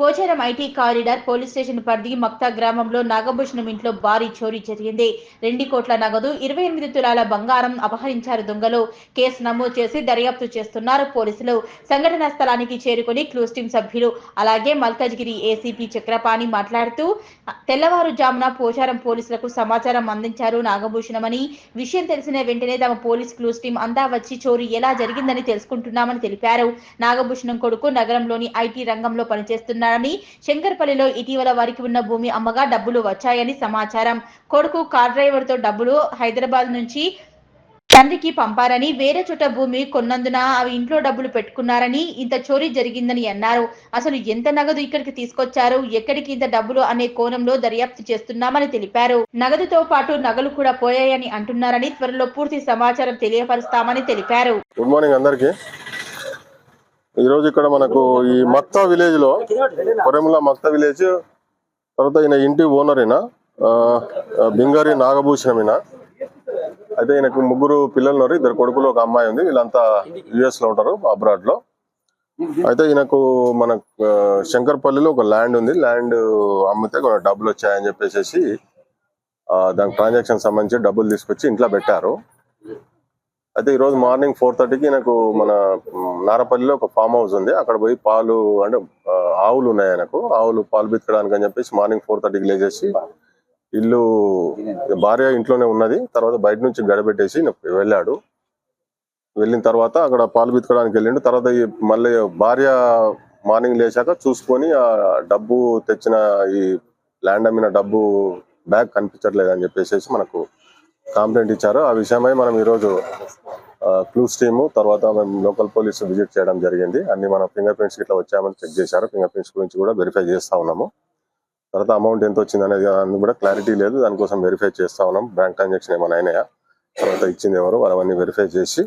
Pocharam IT corridor police station పరిధి మక్తా గ్రామంలో నాగభూషణం ఇంట్లో భారీ చోరీ జరిగింది. రెండు కోట్ల నగదు ఇరవై ఎనిమిది తులాల బంగారం అపహరించారు దొంగలు. కేసు నమోదు చేసి దర్యాప్తు చేస్తున్నారు పోలీసులు. సంఘటనా స్థలానికి చేరుకుని క్లూస్ టీం సభ్యులు అలాగే మల్కజ్గిరి ఏసీపీ చక్రపాణి మాట్లాడుతూ తెల్లవారుజామున పోచారం పోలీసులకు సమాచారం అందించారు నాగభూషణమని. విషయం తెలిసిన వెంటనే తమ పోలీస్ క్లూస్ టీం అంతా వచ్చి చోరీ ఎలా జరిగిందని తెలుసుకుంటున్నామని తెలిపారు. నాగభూషణం కొడుకు నగరంలోని ఐటీ రంగంలో పనిచేస్తున్నారని శంకర్పల్లిలో ఇటీవల వారికి ఉన్న భూమి అమ్మగా డబ్బులు వచ్చాయని సమాచారం. కొడుకు కార్ డ్రైవర్తో డబ్బులు హైదరాబాద్ నుంచి తండ్రికి పంపారని వేరే చోట భూమి కొన్నందున అవి ఇంట్లో డబ్బులు పెట్టుకున్నారని ఇంత చోరీ జరిగిందని అన్నారు. అసలు ఎంత నగదు ఇక్కడికి తీసుకొచ్చారు? ఎక్కడికి ఇంత డబ్బులు అనే కోణంలో దర్యాప్తు చేస్తున్నామని తెలిపారు. నగదుతో పాటు నగలు కూడా పోయాయని అంటున్నారని త్వరలో పూర్తి సమాచారం తెలియపరుస్తామని తెలిపారు. గుడ్ మార్నింగ్ అందరికీ. ఈరోజు ఇక్కడ మనకు ఈ మక్తా విలేజ్లో కొరెముల మక్తా విలేజ్ తర్వాత ఈయన ఇంటి ఓనర్ ఈయన బింగారి నాగభూషణం ఈయన. అయితే ఈయనకు ముగ్గురు పిల్లలు ఉన్నారు ఇద్దరు కొడుకులు ఒక అమ్మాయి ఉంది వీళ్ళంతా యుఎస్లో ఉంటారు అబ్రాడ్లో. అయితే ఈయనకు మన శంకర్పల్లిలో ఒక ల్యాండ్ ఉంది ల్యాండ్ అమ్మితే కొన్ని డబ్బులు వచ్చాయని చెప్పేసి దానికి ట్రాన్సాక్షన్ సంబంధించి డబ్బులు తీసుకొచ్చి ఇంట్లో పెట్టారు. అయితే ఈ రోజు మార్నింగ్ ఫోర్ థర్టీకి నాకు మన నారపల్లిలో ఒక ఫామ్ హౌస్ ఉంది. అక్కడ పోయి పాలు అంటే ఆవులు ఉన్నాయి నాకు ఆవులు పాలు బితకడానికి అని చెప్పేసి మార్నింగ్ ఫోర్ థర్టీకి లేచేసి ఇల్లు భార్య ఇంట్లోనే ఉన్నది. తర్వాత బయట నుంచి గడబెట్టేసి వెళ్ళాడు. వెళ్ళిన తర్వాత అక్కడ పాలు బితకడానికి వెళ్ళిండు. తర్వాత మళ్ళీ భార్య మార్నింగ్ లేచాక చూసుకొని ఆ డబ్బు తెచ్చిన ఈ ల్యాండ్ అమ్మిన డబ్బు బ్యాగ్ కనిపించట్లేదు అని చెప్పేసి మనకు కంప్లైంట్ ఇచ్చారు. ఆ విషయమై మనం ఈరోజు క్లూస్ టీము తర్వాత మేము లోకల్ పోలీసు విజిట్ చేయడం జరిగింది. అన్ని మన ఫింగర్ ప్రింట్స్ ఇట్లా వచ్చామని చెక్ చేశారు. ఫింగర్ ప్రింట్స్ గురించి కూడా వెరిఫై చేస్తా ఉన్నాము. తర్వాత అమౌంట్ ఎంత వచ్చింది అనేది అన్ని కూడా క్లారిటీ లేదు. దానికోసం వెరిఫై చేస్తా ఉన్నాం. బ్యాంక్ ట్రాన్సాక్షన్ ఏమైనా అయినాయా? తర్వాత ఇచ్చింది ఎవరు? అవన్నీ వెరిఫై చేసి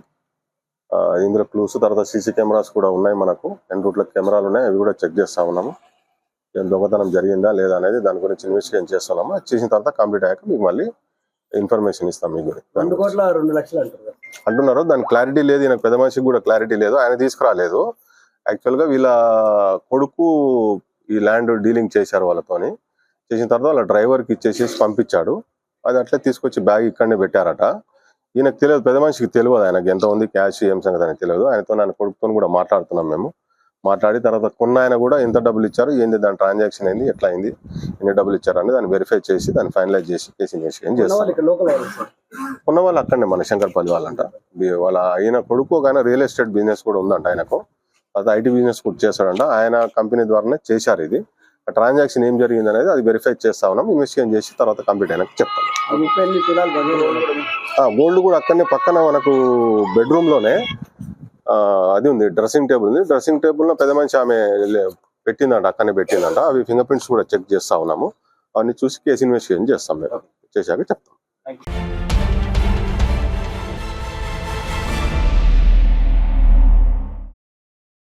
ఇందులో క్లూస్ తర్వాత సీసీ కెమెరాస్ కూడా ఉన్నాయి మనకు. ఎన్ రూట్లో కెమెరాలు ఉన్నాయి. అవి కూడా చెక్ చేస్తా ఉన్నాము. ఏం దొంగతనం జరిగిందా లేదా అనేది దాని గురించి ఇన్వెస్టిగేషన్ చేస్తున్నాము అది చేసిన తర్వాత కంప్లీట్ అయ్యాక మీకు మళ్ళీ ఇన్ఫర్మేషన్ ఇస్తాం మీకు రెండు. కోట్ల రెండు లక్షలు. అంటున్నారు. దాని క్లారిటీ లేదు ఈయన పెద్ద మనిషికి కూడా క్లారిటీ లేదు ఆయన తీసుకురాలేదు. యాక్చువల్గా వీళ్ళ కొడుకు ఈ ల్యాండ్ డీలింగ్ చేశారు వాళ్ళతోని. చేసిన తర్వాత వాళ్ళ డ్రైవర్కి ఇచ్చేసి పంపించాడు. అది అట్లే తీసుకొచ్చి బ్యాగ్ ఇక్కడనే పెట్టారట. ఈయనకు తెలియదు పెద్ద మనిషికి తెలియదు ఆయనకి ఎంత ఉంది క్యాష్ ఏం సంగతి అని తెలియదు. ఆయనతో ఆయన కొడుకుతో కూడా మాట్లాడుతున్నాం మేము. మాట్లాడి తర్వాత కొన్న ఆయన కూడా ఎంత డబ్బులు ఇచ్చారు ఏంది దాని ట్రాన్సాక్షన్ అయింది ఎట్లా అయింది ఎన్ని డబ్బులు ఇచ్చారు అని దాన్ని వెరిఫై చేసి దాన్ని ఫైనలైజ్ చేసి కేసు ఇన్వెస్టిగేషన్ ఉన్న చేస్తాం. వాళ్ళు ఇక్కడ లోకల్ వాళ్ళు సార్. ఉన్న వాళ్ళు అక్కడనే మన శంకర్పల్లి వాళ్ళంట. వాళ్ళ ఆయన కొడుకు ఒక ఆయన రియల్ ఎస్టేట్ బిజినెస్ కూడా ఉందంట ఆయనకు. అది ఐటీ బిజినెస్ కూడా చేస్తాడంట. ఆయన కంపెనీ ద్వారానే చేశారు ఇది. ఆ ట్రాన్సాక్షన్ ఏం జరిగింది అనేది అది వెరిఫై చేస్తా ఉన్నాం ఇన్వెస్టిగేషన్ చేసి తర్వాత కంప్లీట్ అయినాక చెప్తాను గోల్డ్ కూడా అక్కడనే పక్కన మనకు బెడ్రూమ్లోనే అది ఉంది డ్రెస్సింగ్ టేబుల్ ఉంది. డ్రెస్సింగ్ టేబుల్లో పెద్ద మనిషి ఆమె పెట్టిందంట అక్కడనే పెట్టిందంట. అవి ఫింగర్ ప్రింట్స్ కూడా చెక్ చేస్తా ఉన్నాము. అవన్నీ చూసి కేసు ఇన్వెస్టిగేషన్ చేస్తాం మేము. చేశాక చెప్తాం.